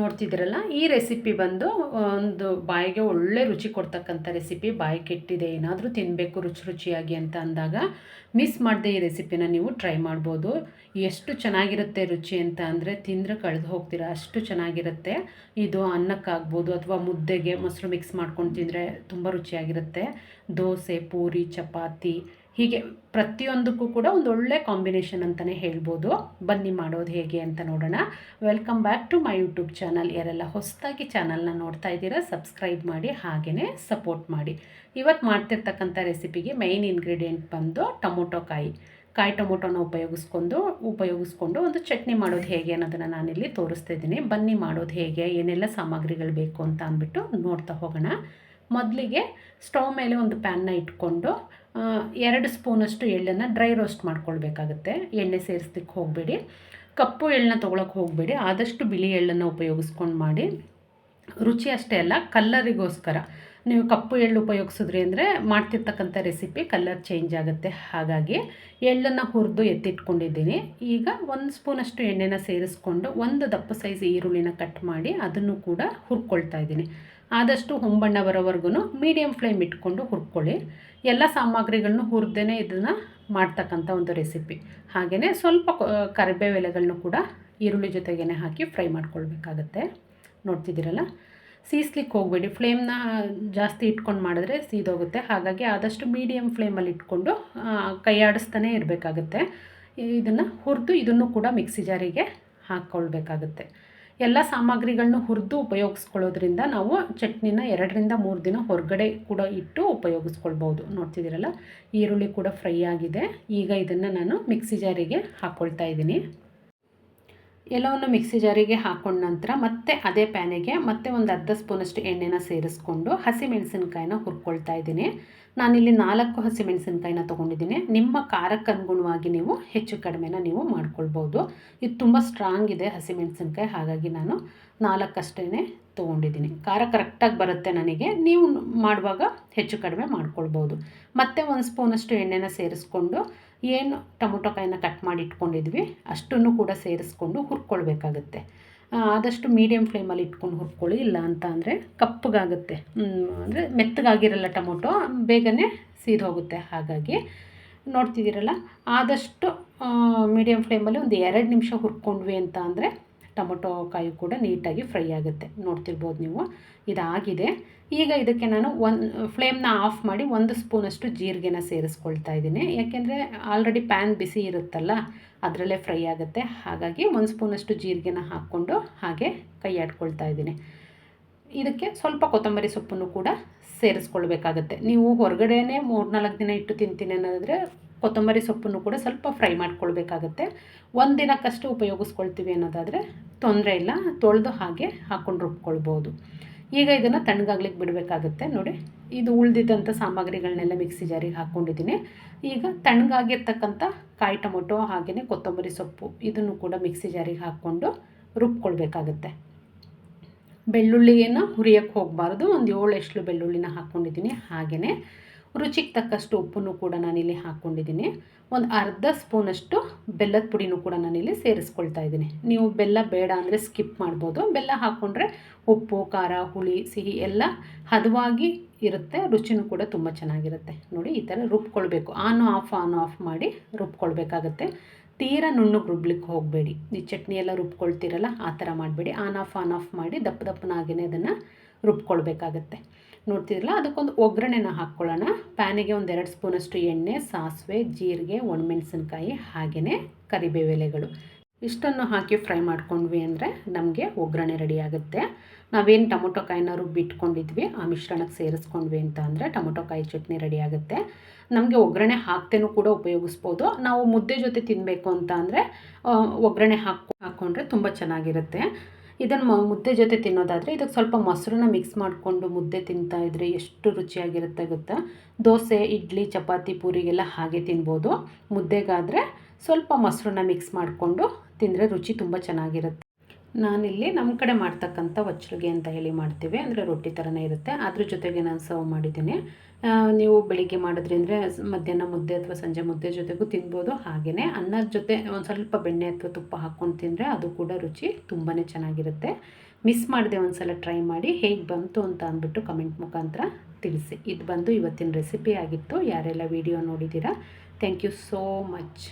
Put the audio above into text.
ನೋಡ್ತಿದ್ದೀರಲ್ಲ ಈ ರೆಸಿಪಿ ಬಂದು ಒಂದು ಬಾಯಿಗೆ ಒಳ್ಳೆ ರುಚಿ ಕೊಡ್ತಕ್ಕಂಥ ರೆಸಿಪಿ ಬಾಯಿ ಕೆಟ್ಟಿದೆ, ಏನಾದರೂ ತಿನ್ನಬೇಕು ರುಚಿ ರುಚಿಯಾಗಿ ಅಂತ ಅಂದಾಗ ಮಿಸ್ ಮಾಡದೆ ಈ ರೆಸಿಪಿನ ನೀವು ಟ್ರೈ ಮಾಡ್ಬೋದು. ಎಷ್ಟು ಚೆನ್ನಾಗಿರುತ್ತೆ ರುಚಿ ಅಂತ ಅಂದರೆ, ತಿಂದರೆ ಕಳೆದು ಹೋಗ್ತೀರಾ, ಅಷ್ಟು ಚೆನ್ನಾಗಿರುತ್ತೆ. ಇದು ಅನ್ನಕ್ಕಾಗ್ಬೋದು ಅಥವಾ ಮುದ್ದೆಗೆ ಮೊಸರು ಮಿಕ್ಸ್ ಮಾಡ್ಕೊಂಡು ತಿಂದರೆ ತುಂಬ ರುಚಿಯಾಗಿರುತ್ತೆ. ದೋಸೆ, ಪೂರಿ, ಚಪಾತಿ ಹೀಗೆ ಪ್ರತಿಯೊಂದಕ್ಕೂ ಕೂಡ ಒಂದು ಒಳ್ಳೆ ಕಾಂಬಿನೇಷನ್ ಅಂತಲೇ ಹೇಳ್ಬೋದು. ಬನ್ನಿ ಮಾಡೋದು ಹೇಗೆ ಅಂತ ನೋಡೋಣ. Welcome back to my YouTube channel ಯಾರೆಲ್ಲ ಹೊಸದಾಗಿ ಚಾನಲ್ನ ನೋಡ್ತಾ ಇದ್ದೀರಾ ಸಬ್ಸ್ಕ್ರೈಬ್ ಮಾಡಿ ಹಾಗೆಯೇ ಸಪೋರ್ಟ್ ಮಾಡಿ. ಇವತ್ತು ಮಾಡ್ತಿರ್ತಕ್ಕಂಥ ರೆಸಿಪಿಗೆ ಮೈನ್ ಇಂಗ್ರೀಡಿಯೆಂಟ್ ಬಂದು ಟೊಮೊಟೊ ಕಾಯಿ. ಕಾಯಿ ಟೊಮೊಟೊನ ಉಪಯೋಗಿಸ್ಕೊಂಡು ಉಪಯೋಗಿಸ್ಕೊಂಡು ಒಂದು ಚಟ್ನಿ ಮಾಡೋದು ಹೇಗೆ ಅನ್ನೋದನ್ನು ನಾನಿಲ್ಲಿ ತೋರಿಸ್ತಾ ಇದ್ದೀನಿ. ಬನ್ನಿ ಮಾಡೋದು ಹೇಗೆ, ಏನೆಲ್ಲ ಸಾಮಗ್ರಿಗಳು ಬೇಕು ಅಂತ ಅಂದ್ಬಿಟ್ಟು ನೋಡ್ತಾ ಹೋಗೋಣ. ಮೊದಲಿಗೆ ಸ್ಟವ್ ಮೇಲೆ ಒಂದು ಪ್ಯಾನ್ನ ಇಟ್ಕೊಂಡು ಎರಡು ಸ್ಪೂನಷ್ಟು ಎಳ್ಳನ್ನು ಡ್ರೈ ರೋಸ್ಟ್ ಮಾಡ್ಕೊಳ್ಬೇಕಾಗುತ್ತೆ. ಎಣ್ಣೆ ಸೇರಿಸ್ಲಿಕ್ಕೆ ಹೋಗಬೇಡಿ. ಕಪ್ಪು ಎಳ್ಳನ್ನ ತೊಗೊಳಕ್ಕೆ ಹೋಗಬೇಡಿ. ಆದಷ್ಟು ಬಿಳಿ ಎಳ್ಳನ್ನು ಉಪಯೋಗಿಸ್ಕೊಂಡು ಮಾಡಿ. ರುಚಿ ಅಷ್ಟೇ ಅಲ್ಲ, ಕಲ್ಲರಿಗೋಸ್ಕರ. ನೀವು ಕಪ್ಪು ಎಳ್ಳು ಉಪಯೋಗಿಸಿದ್ರಿ ಅಂದರೆ ಮಾಡ್ತಿರ್ತಕ್ಕಂಥ ರೆಸಿಪಿ ಕಲರ್ ಚೇಂಜ್ ಆಗುತ್ತೆ. ಹಾಗಾಗಿ ಎಳ್ಳನ್ನು ಹುರಿದು ಎತ್ತಿಟ್ಕೊಂಡಿದ್ದೀನಿ. ಈಗ ಒಂದು ಸ್ಪೂನಷ್ಟು ಎಣ್ಣೆನ ಸೇರಿಸ್ಕೊಂಡು ಒಂದು ದಪ್ಪ ಸೈಜ್ ಈರುಳ್ಳಿನ ಕಟ್ ಮಾಡಿ ಅದನ್ನು ಕೂಡ ಹುರ್ಕೊಳ್ತಾ ಇದ್ದೀನಿ. ಆದಷ್ಟು ಹೊಂಬಣ್ಣ ಬರೋವರೆಗೂ ಮೀಡಿಯಮ್ ಫ್ಲೇಮ್ ಇಟ್ಕೊಂಡು ಹುರ್ಕೊಳ್ಳಿ. ಎಲ್ಲ ಸಾಮಗ್ರಿಗಳನ್ನೂ ಹುರಿದೇ ಇದನ್ನು ಮಾಡ್ತಕ್ಕಂಥ ಒಂದು ರೆಸಿಪಿ ಹಾಗೆಯೇ ಸ್ವಲ್ಪ ಕರಿಬೇವು ಎಲೆಗಳನ್ನೂ ಕೂಡ ಈರುಳ್ಳಿ ಜೊತೆಗೇ ಹಾಕಿ ಫ್ರೈ ಮಾಡ್ಕೊಳ್ಬೇಕಾಗತ್ತೆ. ನೋಡ್ತಿದ್ದೀರಲ್ಲ? ಸೀಸ್ಲಿಕ್ಕೆ ಹೋಗಬೇಡಿ. ಫ್ಲೇಮ್ನ ಜಾಸ್ತಿ ಇಟ್ಕೊಂಡು ಮಾಡಿದ್ರೆ ಸೀದೋಗುತ್ತೆ. ಹಾಗಾಗಿ ಆದಷ್ಟು ಮೀಡಿಯಮ್ ಫ್ಲೇಮಲ್ಲಿ ಇಟ್ಕೊಂಡು ಕೈಯಾಡಿಸ್ತಾನೆ ಇರಬೇಕಾಗತ್ತೆ. ಇರಬೇಕಾಗುತ್ತೆ ಇದನ್ನು ಹುರಿದು ಇದನ್ನು ಕೂಡ ಮಿಕ್ಸಿ ಜಾರಿಗೆ ಹಾಕ್ಕೊಳ್ಬೇಕಾಗುತ್ತೆ ಎಲ್ಲ ಸಾಮಗ್ರಿಗಳನ್ನ ಹುರಿದು ಉಪಯೋಗಿಸ್ಕೊಳ್ಳೋದ್ರಿಂದ ನಾವು ಚಟ್ನಿನ ಎರಡರಿಂದ ಮೂರು ದಿನ ಹೊರಗಡೆ ಕೂಡ ಇಟ್ಟು ಉಪಯೋಗಿಸ್ಕೊಳ್ಬೋದು. ನೋಡ್ತಿದ್ದೀರಲ್ಲ? ಈರುಳ್ಳಿ ಕೂಡ ಫ್ರೈ ಆಗಿದೆ. ಈಗ ಇದನ್ನು ನಾನು ಮಿಕ್ಸಿ ಜಾರಿಗೆ ಹಾಕ್ಕೊಳ್ತಾ ಇದ್ದೀನಿ. ಎಲ್ಲವನ್ನು ಮಿಕ್ಸಿ ಜಾರಿಗೆ ಹಾಕೊಂಡ ನಂತರ ಮತ್ತೆ ಅದೇ ಪ್ಯಾನಿಗೆ ಮತ್ತೆ ಒಂದು ಅರ್ಧ ಸ್ಪೂನಷ್ಟು ಎಣ್ಣೆನ ಸೇರಿಸ್ಕೊಂಡು ಹಸಿಮೆಣಸಿನ್ಕಾಯಿನ ಹುರ್ಕೊಳ್ತಾ ಇದ್ದೀನಿ. ನಾನಿಲ್ಲಿ ನಾಲ್ಕು ಹಸಿಮೆಣಸಿನ್ಕಾಯಿನ ತೊಗೊಂಡಿದ್ದೀನಿ. ನಿಮ್ಮ ಖಾರಕ್ಕೆ ಅನುಗುಣವಾಗಿ ನೀವು ಹೆಚ್ಚು ಕಡಿಮೆನ ನೀವು ಮಾಡ್ಕೊಳ್ಬೋದು. ಇದು ತುಂಬ ಸ್ಟ್ರಾಂಗ್ ಇದೆ ಹಸಿಮೆಣಸಿನ್ಕಾಯಿ ಹಾಗಾಗಿ ನಾನು ನಾಲ್ಕಷ್ಟೇ ತೊಗೊಂಡಿದ್ದೀನಿ. ಖಾರ ಕರೆಕ್ಟಾಗಿ ಬರುತ್ತೆ ನನಗೆ. ನೀವು ಮಾಡುವಾಗ ಹೆಚ್ಚು ಕಡಿಮೆ ಮಾಡ್ಕೊಳ್ಬೋದು. ಮತ್ತೆ ಒಂದು ಸ್ಪೂನಷ್ಟು ಎಣ್ಣೆನ ಸೇರಿಸ್ಕೊಂಡು ಏನು ಟೊಮೊಟೊ ಕಾಯಿನ ಕಟ್ ಮಾಡಿ ಇಟ್ಕೊಂಡಿದ್ವಿ, ಅಷ್ಟನ್ನು ಕೂಡ ಸೇರಿಸ್ಕೊಂಡು ಹುರ್ಕೊಳ್ಬೇಕಾಗತ್ತೆ. ಆದಷ್ಟು ಮೀಡಿಯಮ್ ಫ್ಲೇಮಲ್ಲಿ ಇಟ್ಕೊಂಡು ಹುರ್ಕೊಳ್ಳಿ, ಇಲ್ಲ ಅಂತ ಅಂದರೆ ಕಪ್ಪಗಾಗುತ್ತೆ. ಅಂದರೆ ಮೆತ್ತಗಾಗಿರಲ್ಲ ಟೊಮೊಟೊ, ಬೇಗನೆ ಹೋಗುತ್ತೆ. ಹಾಗಾಗಿ ನೋಡ್ತಿದ್ದೀರಲ್ಲ, ಆದಷ್ಟು ಮೀಡಿಯಮ್ ಫ್ಲೇಮಲ್ಲಿ ಒಂದು ಎರಡು ನಿಮಿಷ ಹುರ್ಕೊಂಡ್ವಿ ಅಂತ ಅಂದರೆ ಟೊಮೊಟೊ ಕಾಯಿ ಕೂಡ ನೀಟಾಗಿ ಫ್ರೈ ಆಗುತ್ತೆ. ನೋಡ್ತಿರ್ಬೋದು ನೀವು. ಇದಾಗಿದೆ. ಈಗ ಇದಕ್ಕೆ ನಾನು ಒಂದು ಫ್ಲೇಮ್ನ ಆಫ್ ಮಾಡಿ ಒಂದು ಸ್ಪೂನಷ್ಟು ಜೀರಿಗೆನ ಸೇರಿಸ್ಕೊಳ್ತಾ ಇದ್ದೀನಿ. ಯಾಕೆಂದರೆ ಆಲ್ರೆಡಿ ಪ್ಯಾನ್ ಬಿಸಿ ಇರುತ್ತಲ್ಲ, ಅದರಲ್ಲೇ ಫ್ರೈ ಆಗುತ್ತೆ. ಹಾಗಾಗಿ ಒಂದು ಸ್ಪೂನಷ್ಟು ಜೀರಿಗೆನ ಹಾಕ್ಕೊಂಡು ಹಾಗೆ ಕೈ ಆಡ್ಕೊಳ್ತಾ ಇದ್ದೀನಿ. ಇದಕ್ಕೆ ಸ್ವಲ್ಪ ಕೊತ್ತಂಬರಿ ಸೊಪ್ಪನ್ನು ಕೂಡ ಸೇರಿಸ್ಕೊಳ್ಬೇಕಾಗತ್ತೆ. ನೀವು ಹೊರಗಡೆನೇ ಮೂರ್ನಾಲ್ಕು ದಿನ ಇಟ್ಟು ತಿಂತೀನಿ ಅನ್ನೋದಾದರೆ ಕೊತ್ತಂಬರಿ ಸೊಪ್ಪನ್ನು ಕೂಡ ಸ್ವಲ್ಪ ಫ್ರೈ ಮಾಡ್ಕೊಳ್ಬೇಕಾಗತ್ತೆ. ಒಂದು ದಿನಕ್ಕಷ್ಟು ಉಪಯೋಗಿಸ್ಕೊಳ್ತೀವಿ ಅನ್ನೋದಾದರೆ ತೊಂದರೆ ಇಲ್ಲ, ತೊಳೆದು ಹಾಗೆ ಹಾಕ್ಕೊಂಡು ರುಬ್ಕೊಳ್ಬೋದು. ಈಗ ಇದನ್ನು ತಣ್ಣಗಾಗ್ಲಿಕ್ಕೆ ಬಿಡಬೇಕಾಗುತ್ತೆ ನೋಡಿ. ಇದು ಉಳಿದಿದ್ದಂಥ ಸಾಮಗ್ರಿಗಳನ್ನೆಲ್ಲ ಮಿಕ್ಸಿ ಜಾರಿಗೆ ಹಾಕ್ಕೊಂಡಿದ್ದೀನಿ. ಈಗ ತಣ್ಣಗಾಗಿರ್ತಕ್ಕಂಥ ಕಾಯಿ ಟೊಮೊಟೊ ಹಾಗೆಯೇ ಕೊತ್ತಂಬರಿ ಸೊಪ್ಪು ಇದನ್ನು ಕೂಡ ಮಿಕ್ಸಿ ಜಾರಿಗೆ ಹಾಕ್ಕೊಂಡು ರುಬ್ಕೊಳ್ಬೇಕಾಗತ್ತೆ. ಬೆಳ್ಳುಳ್ಳಿಯನ್ನು ಹುರಿಯೋಕ್ಕೆ ಹೋಗಬಾರ್ದು. ಒಂದು ಏಳು ಎಷ್ಟು ಬೆಳ್ಳುಳ್ಳಿನ ಹಾಕ್ಕೊಂಡಿದ್ದೀನಿ ಹಾಗೆಯೇ. ರುಚಿಗೆ ತಕ್ಕಷ್ಟು ಉಪ್ಪನ್ನು ಕೂಡ ನಾನಿಲ್ಲಿ ಹಾಕ್ಕೊಂಡಿದ್ದೀನಿ. ಒಂದು ಅರ್ಧ ಸ್ಪೂನಷ್ಟು ಬೆಲ್ಲದ ಪುಡಿನೂ ಕೂಡ ನಾನಿಲ್ಲಿ ಸೇರಿಸ್ಕೊಳ್ತಾ ಇದ್ದೀನಿ. ನೀವು ಬೆಲ್ಲ ಬೇಡ ಅಂದರೆ ಸ್ಕಿಪ್ ಮಾಡ್ಬೋದು. ಬೆಲ್ಲ ಹಾಕ್ಕೊಂಡ್ರೆ ಉಪ್ಪು, ಖಾರ, ಹುಳಿ, ಸಿಹಿ ಎಲ್ಲ ಹದವಾಗಿ ಇರುತ್ತೆ. ರುಚಿನೂ ಕೂಡ ತುಂಬ ಚೆನ್ನಾಗಿರುತ್ತೆ. ನೋಡಿ, ಈ ಥರ ರುಬ್ಕೊಳ್ಬೇಕು. ಆನ್, ಆಫ್ ಆನ್, ಆಫ್ ಮಾಡಿ ರುಬ್ಕೊಳ್ಬೇಕಾಗತ್ತೆ. ತೀರ ನುಣ್ಣು ರುಬ್ಲಿಕ್ಕೆ ಹೋಗಬೇಡಿ. ಈ ಚಟ್ನಿ ಎಲ್ಲ ರುಬ್ಕೊಳ್ತೀರಲ್ಲ, ಆ ಥರ ಮಾಡಬೇಡಿ. ಆನ್, ಆಫ್ ಆನ್, ಆಫ್ ಮಾಡಿ ದಪ್ಪ ದಪ್ಪನಾಗಿನೇ ಅದನ್ನು ರುಬ್ಕೊಳ್ಬೇಕಾಗತ್ತೆ. ನೋಡ್ತಿದ್ರಲ್ಲ, ಅದಕ್ಕೊಂದು ಒಗ್ಗರಣೆನ ಹಾಕ್ಕೊಳ್ಳೋಣ. ಪ್ಯಾನಿಗೆ ಒಂದು ಎರಡು ಸ್ಪೂನಷ್ಟು ಎಣ್ಣೆ, ಸಾಸಿವೆ, ಜೀರಿಗೆ, ಒಣಮೆಣಸಿನ್ಕಾಯಿ ಹಾಗೆಯೇ ಕರಿಬೇವೆಲೆಗಳು. ಇಷ್ಟನ್ನು ಹಾಕಿ ಫ್ರೈ ಮಾಡ್ಕೊಂಡ್ವಿ ಅಂದರೆ ನಮಗೆ ಒಗ್ಗರಣೆ ರೆಡಿ ಆಗುತ್ತೆ. ನಾವೇನು ಟೊಮೊಟೊ ಕಾಯಿನ ರುಬ್ಬಿಟ್ಕೊಂಡಿದ್ವಿ, ಆ ಮಿಶ್ರಣಕ್ಕೆ ಸೇರಿಸ್ಕೊಂಡ್ವಿ ಅಂತ ಅಂದರೆ ಟೊಮೊಟೊ ಕಾಯಿ ಚಟ್ನಿ ರೆಡಿ ಆಗುತ್ತೆ. ನಮಗೆ ಒಗ್ಗರಣೆ ಹಾಕ್ತೇನೂ ಕೂಡ ಉಪಯೋಗಿಸ್ಬೋದು. ನಾವು ಮುದ್ದೆ ಜೊತೆ ತಿನ್ನಬೇಕು ಅಂತ ಅಂದರೆ ಒಗ್ಗರಣೆ ಹಾಕಿ ಹಾಕ್ಕೊಂಡ್ರೆ ತುಂಬ ಚೆನ್ನಾಗಿರುತ್ತೆ. ಇದನ್ನು ಮುದ್ದೆ ಜೊತೆ ತಿನ್ನೋದಾದರೆ ಇದಕ್ಕೆ ಸ್ವಲ್ಪ ಮೊಸರನ್ನ ಮಿಕ್ಸ್ ಮಾಡಿಕೊಂಡು ಮುದ್ದೆ ತಿಂತಾ ಇದ್ರೆ ಎಷ್ಟು ರುಚಿಯಾಗಿರುತ್ತೆ ಗೊತ್ತಾ? ದೋಸೆ, ಇಡ್ಲಿ, ಚಪಾತಿ, ಪೂರಿಗೆಲ್ಲ ಹಾಗೆ ತಿನ್ಬೋದು. ಮುದ್ದೆಗಾದರೆ ಸ್ವಲ್ಪ ಮೊಸರನ್ನ ಮಿಕ್ಸ್ ಮಾಡಿಕೊಂಡು ತಿಂದರೆ ರುಚಿ ತುಂಬ ಚೆನ್ನಾಗಿರುತ್ತೆ. ನಾನಿಲ್ಲಿ ನಮ್ಮ ಕಡೆ ಮಾಡ್ತಕ್ಕಂಥ ಒಚ್ಚಲಿಗೆ ಅಂತ ಹೇಳಿ ಮಾಡ್ತೀವಿ. ಅಂದರೆ ರೊಟ್ಟಿ ಥರನೇ ಇರುತ್ತೆ. ಅದ್ರ ಜೊತೆಗೆ ನಾನು ಸರ್ವ್ ಮಾಡಿದ್ದೀನಿ. ನೀವು ಬೆಳಿಗ್ಗೆ ಮಾಡಿದ್ರಿ ಮಧ್ಯಾಹ್ನ ಮುದ್ದೆ ಅಥವಾ ಸಂಜೆ ಮುದ್ದೆ ಜೊತೆಗೂ ತಿನ್ಬೋದು. ಹಾಗೆಯೇ ಅನ್ನದ ಜೊತೆ ಒಂದು ಸ್ವಲ್ಪ ಬೆಣ್ಣೆ ಅಥವಾ ತುಪ್ಪ ಹಾಕ್ಕೊಂಡು ತಿಂದರೆ ಅದು ಕೂಡ ರುಚಿ ತುಂಬಾ ಚೆನ್ನಾಗಿರುತ್ತೆ. ಮಿಸ್ ಮಾಡಿದೆ ಒಂದು ಸಲ ಟ್ರೈ ಮಾಡಿ ಹೇಗೆ ಬಂತು ಅಂತ ಅಂದ್ಬಿಟ್ಟು ಕಮೆಂಟ್ ಮುಖಾಂತರ ತಿಳಿಸಿ. ಇದು ಬಂದು ಇವತ್ತಿನ ರೆಸಿಪಿ ಆಗಿತ್ತು. ಯಾರೆಲ್ಲ ವಿಡಿಯೋ ನೋಡಿದ್ದೀರಾ, ಥ್ಯಾಂಕ್ ಯು ಸೋ ಮಚ್.